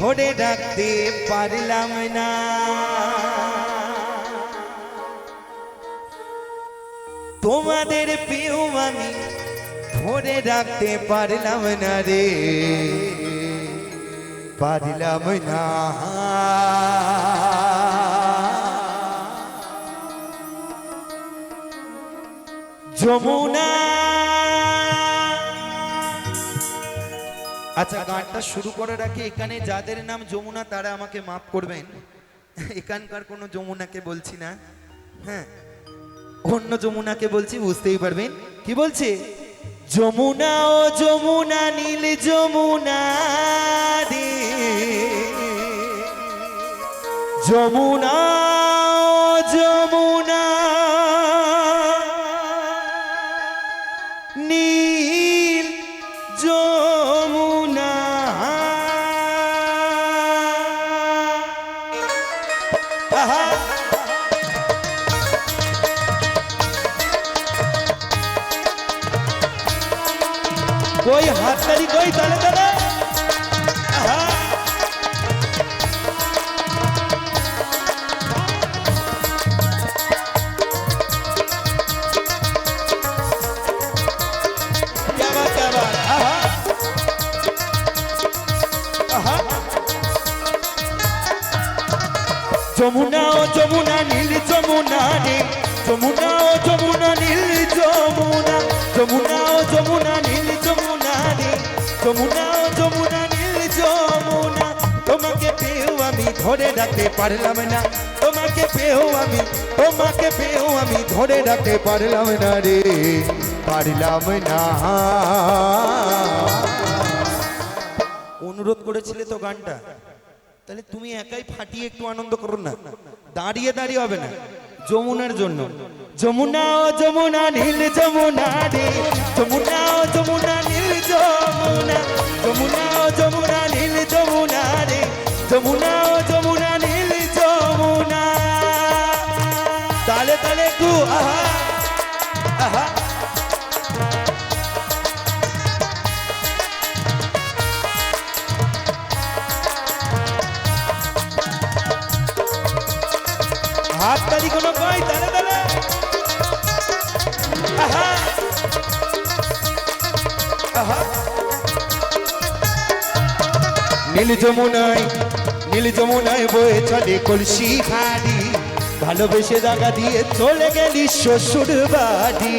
ধরে রাখতে পারলাম না। তোমাদের পেও আমি ধরে রাখতে পারলাম না রে। পারলাম না। যমুনা আচ্ছা গানটা শুরু করার আগে এখানে যাদের নাম যমুনা, তারা আমাকে মাফ করবেন। এখানকার কোনো যমুনাকে বলছি না। হ্যাঁ অন্য যমুনাকে বলছি, বুঝতেই পারবেন। কি বলছে? যমুনা ও যমুনা, নীল যমুনা রে যমুনা যমুনা, নীল যমুনা এই তালে তালে। যমুনা ও যমুনা নীল যমুনা রে যমুনা ও যমুনা নীল যমুনা। যমুনা ও যমুনা নীল যমুনা যমুনা, নীল যমুনা, তোমাকে পেয়েও আমি ধরে রাখতে পারলাম না। তোমাকে পেয়েও আমি, তোমাকে পেয়েও আমি ধরে রাখতে পারলাম না রে, পারলাম না। অনুরোধ করেছিলে তো গানটা। তাহলে তুমি একাই ফাটিয়ে একটু আনন্দ করো না। দাঁড়িয়ে দাঁড়িয়ে হবে না, যমুনার জন্য। যমুনা যমুনা, নীল যমুনা রে, যমুনা যমুনা যমুনা যমুনা ও যমুনা নীল যমুনা রে। যমুনা ও যমুনা নীল যমুনা। তালে তালে একটু আহা হাত তালে নীল যমুনায় নীল যমুনায় বয়ে চলে কলসি হাড়ি ভালোবেসে জায়গা দিয়ে চলে গেলি শ্বশুর বাড়ি।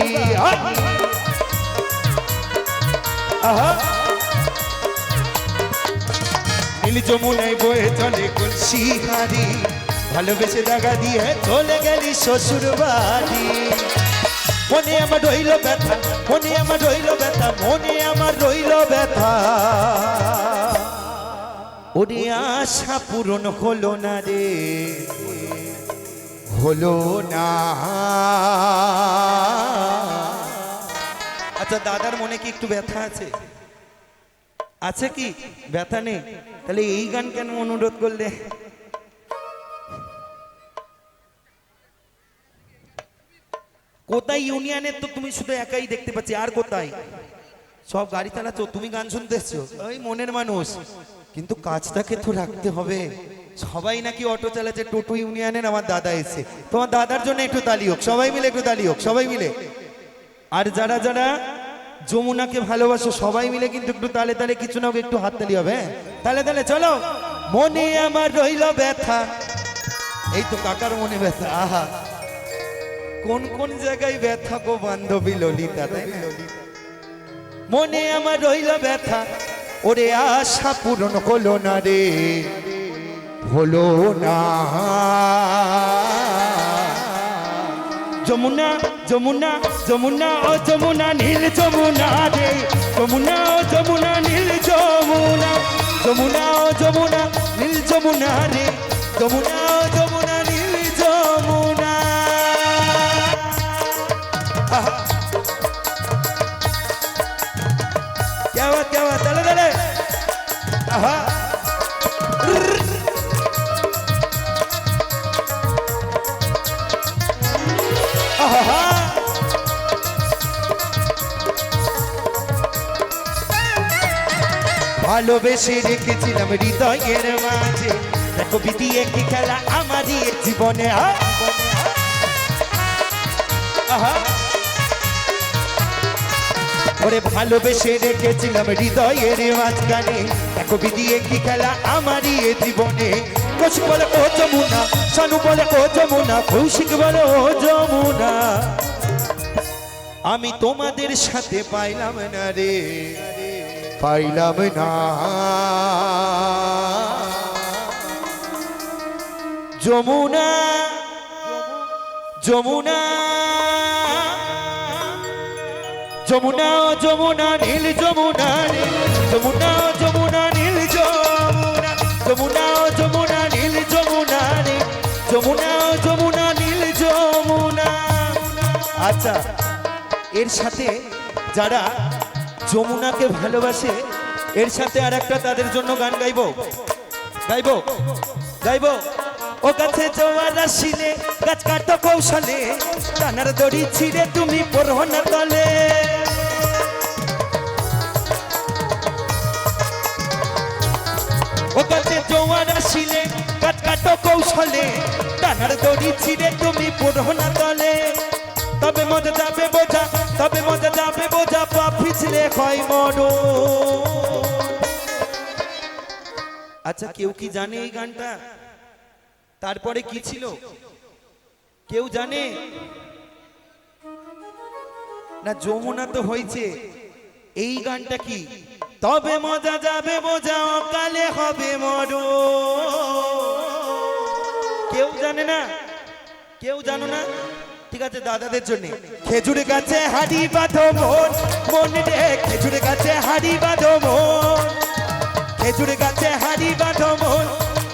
নীল যমুনায় বয়ে চলে কলসি হাড়ি ভালোবেসে জায়গা দিয়ে চলে গেলি শ্বশুর বাড়ি। মনে আমার রইল ব্যথা, মনে আমার রইল ব্যথা, মনে আমার রইল ব্যথা। ওরে আশা পূরণ হলো না রে। হলো না। আচ্ছা দাদার মনে কি একটু ব্যথা আছে? আছে কি? ব্যথা নেই? তাহলে এই গান কেন অনুরোধ করলে? কোথায় ইউনিয়নের তো তুমি শুধু একাই দেখতে পাচ্ছি আর কোথায়? সব গাড়ি চালাচ্ছ তুমি গান শুনতে এসছো? ওই মনের মানুষ। কিন্তু কাজটাকে তো রাখতে হবে। সবাই নাকি অটো চালাচ্ছে, টোটো ইউনিয়নের আমার দাদা এসে। তোমার দাদার জন্য একটু তালি হোক, সবাই মিলে একটু তালি হোক, সবাই মিলে। আর যারা যারা যমুনাকে ভালোবাসো, সবাই মিলে কিন্তু একটু তালে তালে কিছু না একটু হাততালি হবে হ্যাঁ? তালে তালে, চলো। মনে আমার রইল ব্যথা। এই তো কাকার মনে ব্যথা, আহা। কোন কোন জায়গায় ব্যথা গো বান্ধবী ললিতা মনে আমার রইল ব্যথা। ওরে আশা পূরণ হলো না রে, হলো না। যমুনা যমুনা যমুনা ও যমুনা, নীল যমুনা রে। যমুনা ও যমুনা, নীল যমুনা যমুনা ও যমুনা, নীল যমুনা রে। যমুনা ভালোবেসে রেখেছিলাম হৃদয়ের মাঝে দেখো বিধি একটি খেলা আমারই জীবনে আ। আহা ওরে ভালোবেসে রেখেছিলাম হৃদয়ের মাঝখানে। দেখো বিধি একটি খেলা আমারই এ জীবনে? কৌশিক বলে ও যমুনা শানু বলে ও যমুনা কৌশিক বলে ও যমুনা। আমি তোমাদের সাথে পাইলাম না রে। পাইলাম না। যমুনা যমুনা। যমুনা যমুনা, নীল যমুনা যমুনা যমুনা, নীল যমুনা। যমুনা যমুনা, নীল যমুনা যমুনা যমুনা, নীল যমুনা। আচ্ছা এর সাথে যারা যমুনাকে ভালোবাসে, এর সাথে আর একটা তাদের জন্য গান গাইবো। গাইবো গাইবো। ও গাছে জোয়ার আসিলে, গাছ কাটো কৌশলে টানার দড়ি ছিঁড়ে তুমি না তলে। ও গাছে জোয়ার আসিলে, গাছ কাটো কৌশলে টানার দড়ি ছিঁড়ে তুমি না তলে। তবে মজা যাবে বোঝা, তবে মজা যাবে বোঝা, পা পিছলে হয় মরো আচ্ছা কেউ কি জানে এই গানটা? তারপরে কি ছিল? কেউ জানে? না, যমুনা তো হয়েছে। এই গানটা কি? তবে মজা যাবে, বোঝা অকালে হবে মর। কেউ জানে না? কেউ জানো না? ঠিক আছে, দাদাদের জন্য। খেজুর গাছে হাড়ি বাঁধো মন মন রে। খেজুর গাছে হাড়ি বাঁধো মন। খেজুর গাছে হাড়ি বাঁধো মন,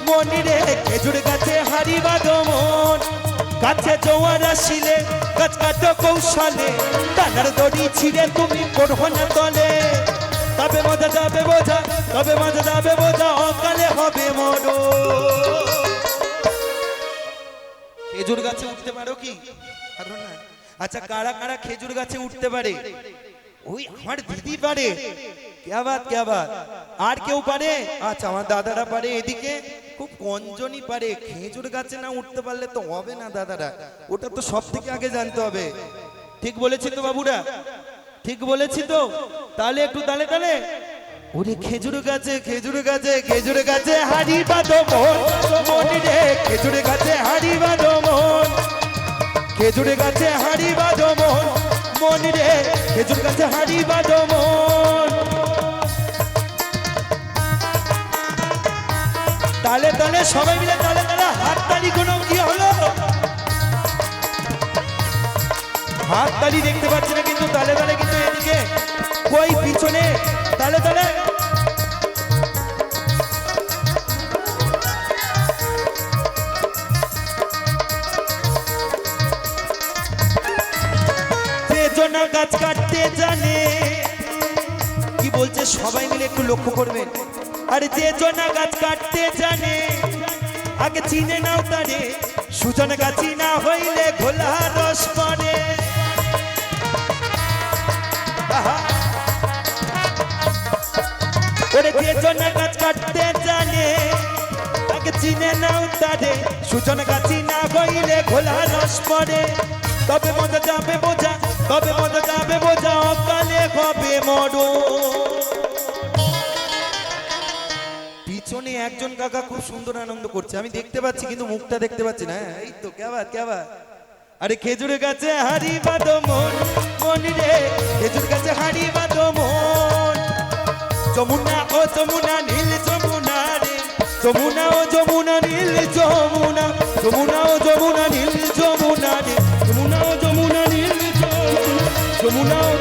মনি রে। খেজুর গাছে হাড়ি বাঁধো মন গাছে জোয়ার আসিলে গাছ কাটো কৌশলে টানার দড়ি ছিঁড়ে তুমি পড়ব না তলে। তবে মজা যাবে বোঝা, তবে মজা যাবে বোঝা, অকালে হবে মরো। খেজুর গাছে উঠতে পারো কি? আচ্ছা কারা কারা খেজুর গাছে উঠতে পারে? ওই আমার দিদি পারে। কেয়া বাত কেয়া বাত আর কেউ পারে? আচ্ছা আমার দাদারা পারে এদিকে। খুব কঞ্জনই পারে, খেজুর গাছে না উঠতে পারলে তো হবে না দাদারা। ওটা তো সব থেকে আগে জানতে হবে। ঠিক বলেছি তো বাবুরা? ঠিক বলেছি তো? তাহলে একটু তালে তালে। ওরে খেজুর গাছে খেজুর গাছে খেজুর গাছে হাড়ি বাঁধো মন মন রে। খেজুর গাছে হাড়ি বাঁধো মন, খেজুর গাছে হাড়ি বাঁধো মন মন রে। খেজুর গাছে হাড়ি বাঁধো মন। সবাই মিলে তালে তালে হাততালি কোনো কি হলো? হাত তালি দেখতে পাচ্ছি না কিন্তু, তালে তালে কিন্তু এদিকে, কই পিছনে? তালে তালে। গাছ কাটতে জানে, কি বলছে? সবাই মিলে একটু লক্ষ্য করবেন। আরে যে জনা গাছ কাটতে জানে আগে চিনে নাও তারে। সুজন গাছি না হইলে ঘোলা রস আহা। ওরে যে জনা গাছ কাটতে জানে? আগে চিনে নাও তারে। সুজন গাছি না হইলে ঘোলা রস পড়ে। তবে মজা যাবে বোঝা, তবে মজা যাবে বোঝা, অকালে হবে মরো পিছনে একজন কাকা খুব সুন্দর আনন্দ করছে। আমি দেখতে পাচ্ছি, কিন্তু মুখটা দেখতে পাচ্ছি না। হ্যাঁ, এই তো কেবা কেবা আরে খেজুর গাছে হারি বাদ মন মন রে। খেজুর গাছে হারি বাদ মন। যমুনা ও যমুনা নীল যমুনা রে। যমুনা ও যমুনা নীল যমুনা। যমুনা ও যমুনা নীল যমুনা রে। যমুনা ও যমুনা নীল যমুনা। যমুনা ও